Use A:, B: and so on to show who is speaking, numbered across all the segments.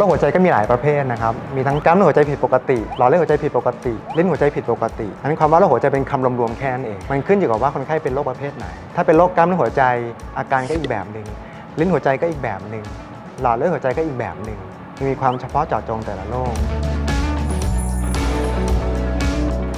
A: รคหัวใจก็มีหลายประเภทนะครับ มีทั้งกล้ามเนื้อหัวใจผิดปกติ หลอดเลือดหัวใจผิดปกติลิ้นหัวใจผิดปกติอันนั้นความว่าโรคหัวใจเป็นคำรวมๆแค่นั้นเอง มันขึ้นอยู่กับว่าคนไข้เป็นโรคประเภทไหน ถ้าเป็นโรคกล้ามเนื้อหัวใจอาการก็อีกแบบหนึ่งลิ้นหัวใจก็อีกแบบหนึ่งหลอดเลือดหัวใจก็อีกแบบหนึ่งมีความเฉพาะเจาะจงแต่ละโรค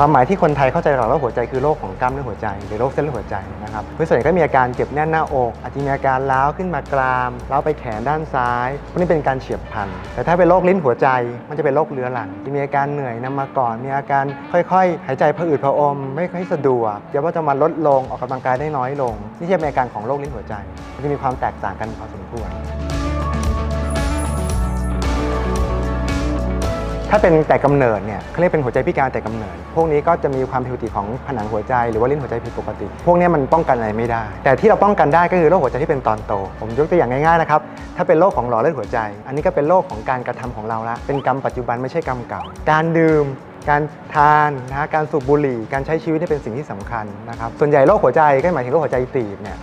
A: ความหมายที่คนไทยเข้าใจหรอกว่าหัวใจคือโรคของกล้ามเนื้อหัวใจหรือโรคเส้นเลือดหัวใจนะครับโดยส่วนใหญ่ก็มีอาการเจ็บแน่นหน้าอกอาจจะมีอาการล้าวขึ้นมากรามล้าวไปแขนด้านซ้ายพวกนี้เป็นการเฉียบพลัน แต่ถ้าเป็นโรคลิ้นหัวใจมันจะเป็นโรคเรื้อรังจะมีอาการเหนื่อยนำมาก่อน มีอาการค่อยๆ หายใจผะอืดผะอม ไม่ค่อยสะดวกเดี๋ยวว่าจะมาลดลงออกกำลังกายได้น้อยลง นี่จะเป็นอาการของโรคลิ้นหัวใจมันจะมีความแตกต่างกันพอสมควร ถ้าเป็นแต่กำเนิดเนี่ยเขาเรียกเป็นหัวใจพิการแต่กำเนิด พวกนี้ก็จะมีความผิดปกติของผนังหัวใจ หรือว่าลิ้นหัวใจผิดปกติ พวกนี้มันป้องกันอะไรไม่ได้ แต่ที่เราป้องกันได้ก็คือโรคหัวใจที่เป็นตอนโต ผมยกตัวอย่างง่ายๆนะครับ ถ้าเป็นโรคของหลอดเลือดหัวใจ อันนี้ก็เป็นโรคของการกระทำของเราละ เป็นกรรมปัจจุบันไม่ใช่กรรมเก่า การดื่มการทานนะการสูบบุหรี่ การใช้ชีวิตนี่เป็นสิ่งที่สำคัญนะครับ ส่วนใหญ่โรคหัวใจก็หมายถึงโรคหัวใจตีบเนี่ย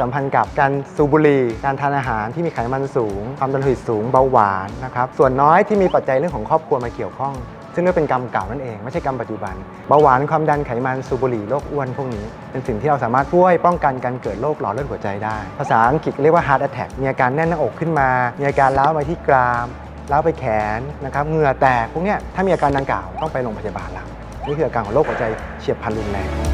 A: สัมพันธ์กับการสูบบุหรี่การทานอาหารที่มีไขมันสูง ความดันโลหิตสูงเบาหวานนะครับส่วนน้อยที่มีปัจจัยเรื่องของครอบครัวมาเกี่ยวข้อง ซึ่งก็เป็นกรรมเก่านั่นเองไม่ใช่กรรมปัจจุบันเบาหวานความดันไขมันสูบบุหรี่โรคอ้วนพวกนี้ เป็นสิ่งที่เราสามารถช่วยป้องกันการเกิดโรคหลอดเลือดหัวใจได้ ภาษาอังกฤษเรียกว่า heart attack มีอาการแน่นหน้าอกขึ้นมา มีอาการล้าวมาที่กรามล้าวไปแขนนะครับเหงื่อแตกพวกนี้ถ้ามีอาการดังกล่าวต้องไปโรงพยาบาลแล้วนี่คืออาการของโรคหัวใจเฉียบพลันรุนแรง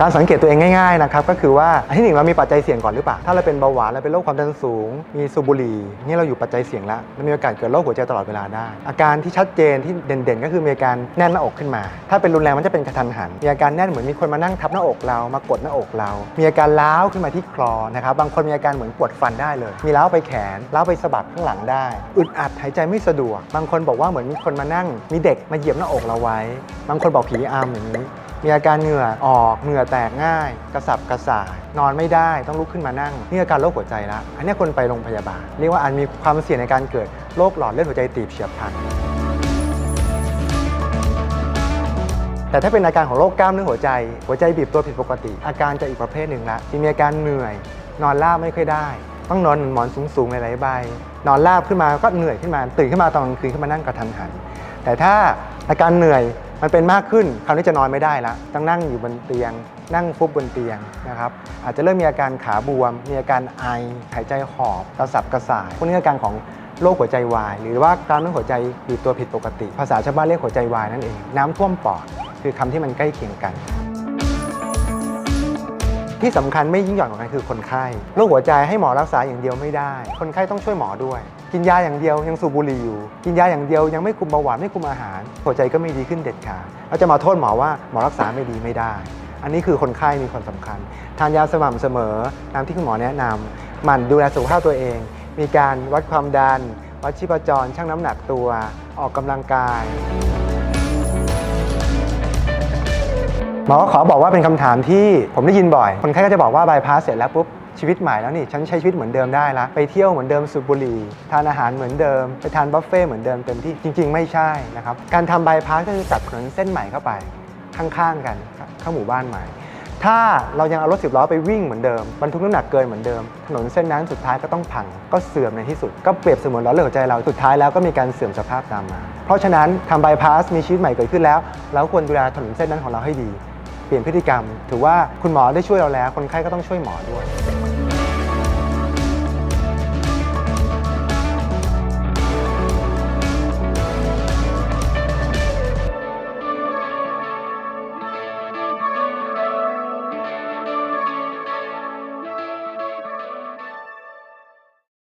A: การสังเกตตัวเองง่ายๆนะครับก็คือว่าที่หนึ่งเรามีปัจจัยเสี่ยงก่อนหรือเปล่าถ้าเราเป็นเบาหวานเราเป็นโรคความดันสูง มีสูบบุหรี่นี่เราอยู่ปัจจัยเสี่ยงแล้วมีโอกาสเกิดโรคหัวใจตลอดเวลาได้ อาการที่ชัดเจนที่เด่นๆ ก็คือมีอาการแน่นหน้าอกขึ้นมา ถ้าเป็นรุนแรงมันจะเป็นกระทันหัน มีอาการแน่นเหมือนมีคนมานั่งทับหน้าอกเรามากดหน้าอกเรา มีอาการล้าวขึ้นมาที่คลอนะครับบางคนมีอาการเหมือนปวดฟันได้เลย มีล้าวไปแขนล้าวไปสะบักข้างหลังได้อึดอัดหายใจไม่สะดวก บางคนบอกว่าเหมือนมีคนมานั่ง มีเด็กมาเหยียบหน้าอกเราไว้ บางคนบอกผีอำอย่างนี้ มีอาการเหงื่อออกเหงื่อแตกง่าย กระสับกระส่าย นอนไม่ได้ต้องลุกขึ้นมานั่งนี่อาการโรคหัวใจละอันนี้คนไปโรงพยาบาล เรียกว่าอาจมีความเสี่ยงในการเกิดโรคหลอดเลือดหัวใจตีบเฉียบพลันแต่ถ้าเป็นอาการของโรคกล้ามเนื้อหัวใจ หัวใจบีบตัวผิดปกติ อาการจะอีกประเภทหนึ่งละที่มีอาการเหนื่อย นอนราบไม่ค่อยได้ ต้องนอนหมอนสูงๆหลายๆใบ นอนราบขึ้นมาก็เหนื่อยขึ้นมา ตื่นขึ้นมาตอนกลางคืนขึ้นมานั่งกระทันหัน แต่ถ้าอาการเหนื่อย มันเป็นมากขึ้นคราวนี้จะนอนไม่ได้ละต้องนั่งอยู่บนเตียง นั่งฟุบบนเตียงนะครับอาจจะเริ่มมีอาการขาบวม มีอาการไอหายใจหอบกระสับกระส่ายพวกนี้อาการของโรคหัวใจวาย หรือว่ากล้ามเนื้อหัวใจบีบตัวผิดปกติ ภาษาชาวบ้านเรียกหัวใจวายนั่นเอง น้ำท่วมปอดคือคำที่มันใกล้เคียงกัน ที่สำคัญไม่ยิ่งหย่อนกว่ากันคือคนไข้โรคหัวใจให้หมอรักษาอย่างเดียวไม่ได้ คนไข้ต้องช่วยหมอด้วย กินยาอย่างเดียวยังสูบบุหรี่อยู่ กินยาอย่างเดียวยังไม่คุมเบาหวานไม่คุมอาหาร หัวใจก็ไม่ดีขึ้นเด็ดขาดเราจะมาโทษหมอว่าหมอรักษาไม่ดีไม่ได้ อันนี้คือคนไข้มีคนสำคัญ ทานยาสม่ำเสมอตามที่คุณหมอแนะนำหมั่นดูแลสุขภาพตัวเอง มีการวัดความดัน วัดชีพจรชั่งน้ำหนักตัว ออกกำลังกาย มอก็ขอบอกว่าเป็นคำถามที่ผมได้ยินบ่อย คนไข้ก็จะบอกว่าบายพาสเสร็จแล้วปุ๊บชีวิตใหม่แล้วนี่ฉันใช้ชีวิตเหมือนเดิมได้ละไปเที่ยวเหมือนเดิมสูบบุหรี่ทานอาหารเหมือนเดิม ไปทานบุฟเฟ่เหมือนเดิมเต็มที่จริง ๆ ไม่ใช่นะครับการทำบายพาสก็คือตัดถนนเส้นใหม่เข้าไปข้างๆกันเข้าหมู่บ้านใหม่ ถ้าเรายังเอารถสิบล้อไปวิ่งเหมือนเดิมบรรทุกน้ำหนักเกินเหมือนเดิม ถนนเส้นนั้นสุดท้ายก็ต้องพังก็เสื่อมในที่สุด ก็เปรียบเสมือนล้อเลือดหัวใจเราสุดท้ายแล้วก็มีการเสื่อมสภาพตามมา เพราะฉะนั้นทำบายพาสมีชีวิตใหม่เกิดขึ้นแล้ว เราควรดูแลถนนเส้นนั้นของเราให้ดี เปลี่ยนพฤติกรรม ถือว่าคุณหมอได้ช่วยเราแล้ว คนไข้ก็ต้องช่วยหมอด้วย